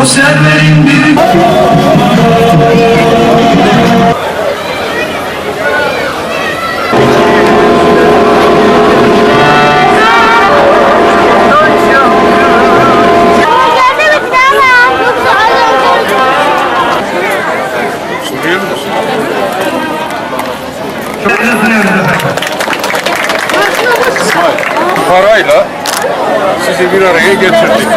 O serverin bir parayla sizi bir araya getirdik.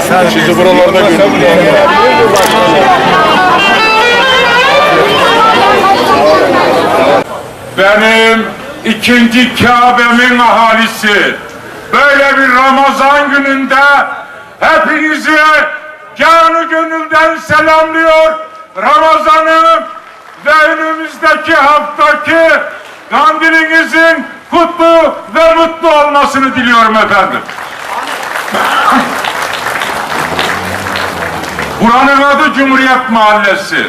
Olsun. Sizi buralarda görüyorum. Benim ikinci Kabe'min ahalisi böyle bir Ramazan gününde hepinizi canı gönülden selamlıyor. Ramazan'ı ve önümüzdeki haftaki kandilinizin kutlu ve mutlu olmasını diliyorum efendim. Buranın adı Cumhuriyet Mahallesi.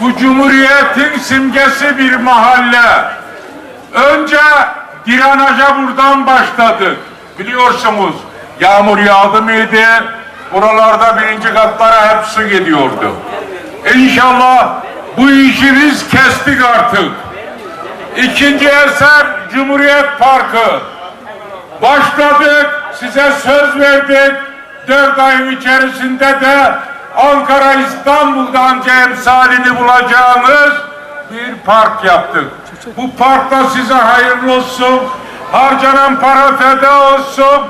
Bu Cumhuriyet'in simgesi bir mahalle. Önce diranaja buradan başladık. Biliyorsunuz yağmur yağdı mıydı? Buralarda birinci katlara hep su gidiyordu. İnşallah bu işi biz kestik artık. İkinci eser Cumhuriyet Parkı. Başladık, size söz verdik. Dört ayın içerisinde de Ankara İstanbul'dan emsalini bulacağınız bir park yaptık. Bu parkta size hayırlı olsun. Harcanan para feda olsun.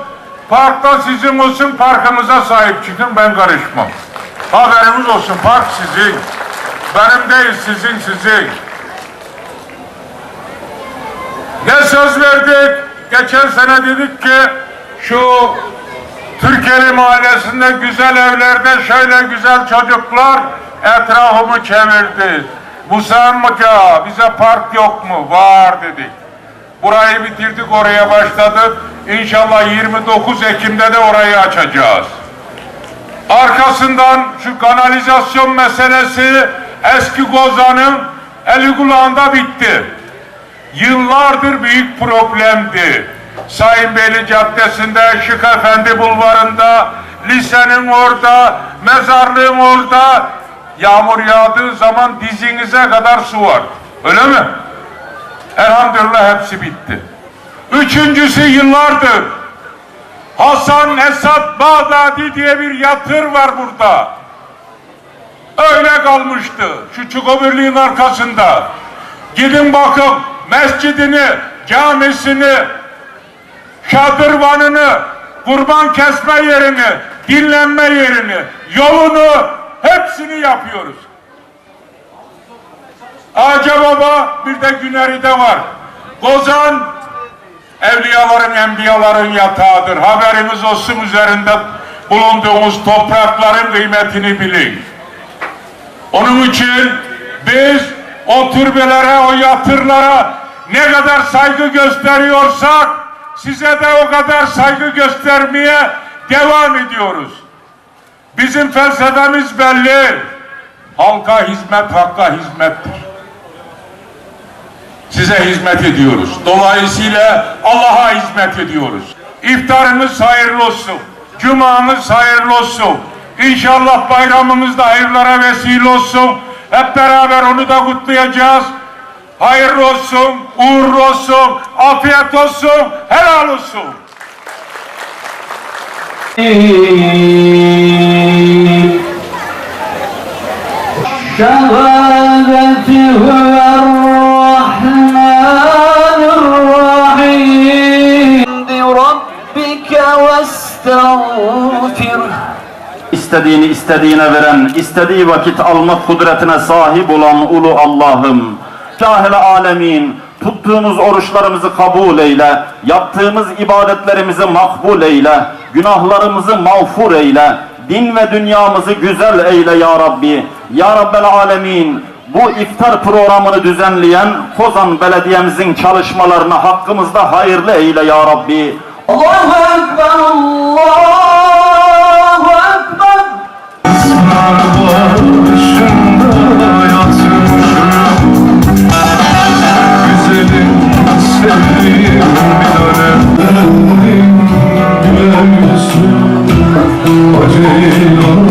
Parkta sizin olsun, parkımıza sahip çıkın, ben karışmam. Haberiniz olsun, park sizin. Benim değil, sizin, sizin. Ne söz verdik? Geçen sene dedik ki şu Türkiye'li mahallesinde güzel evlerde şöyle güzel çocuklar etrafımı çevirdi. Bu sen mı ya? Bize park yok mu? Var dedik. Burayı bitirdik oraya başladık. İnşallah 29 Ekim'de de orayı açacağız. Arkasından şu kanalizasyon meselesi eski Gozan'ın eli kulağında bitti. Yıllardır büyük problemdi. Sayın Beyli Caddesi'nde, Şık Efendi Bulvarı'nda, lisenin orada, mezarlığın orada yağmur yağdığı zaman dizinize kadar su var. Öyle mi? Elhamdülillah hepsi bitti. Üçüncüsü yıllardır Hasan Esat Bağdadi diye bir yatır var burada. Öyle kalmıştı şu çukurluğun arkasında. Gidin bakın mescidini, camisini, şadırvanını, kurban kesme yerini, dinlenme yerini, yolunu hepsini yapıyoruz. Ağaca Baba bir de Güneri'de var. Gozan evliyaların, enbiyaların yatağıdır. Haberiniz olsun üzerinde bulunduğumuz toprakların kıymetini bilin. Onun için biz o türbelere, o yatırlara ne kadar saygı gösteriyorsak size de o kadar saygı göstermeye devam ediyoruz. Bizim felsefemiz belli. Halka hizmet, hakka hizmettir size hizmet ediyoruz. Dolayısıyla Allah'a hizmet ediyoruz. İftarımız hayırlı olsun. Cuma'mız hayırlı olsun. İnşallah bayramımız da hayırlara vesile olsun. Hep beraber onu da kutlayacağız. Hayırlı olsun, uğurlu olsun, afiyet olsun, helal olsun. Şehadeti müteessir, istediğini istediğine veren, istediği vakit alma kudretine sahip olan ulu Allah'ım, kahile alemin, tuttuğumuz oruçlarımızı kabul eyle, yaptığımız ibadetlerimizi makbul eyle, günahlarımızı mağfur eyle, din ve dünyamızı güzel eyle ya Rabbi. Ya Rabbel Alemin, bu iftar programını düzenleyen Kozan Belediye'mizin çalışmalarına hakkımızda hayırlı eyle ya Rabbi. Allahu Ekber Allah! Acil olur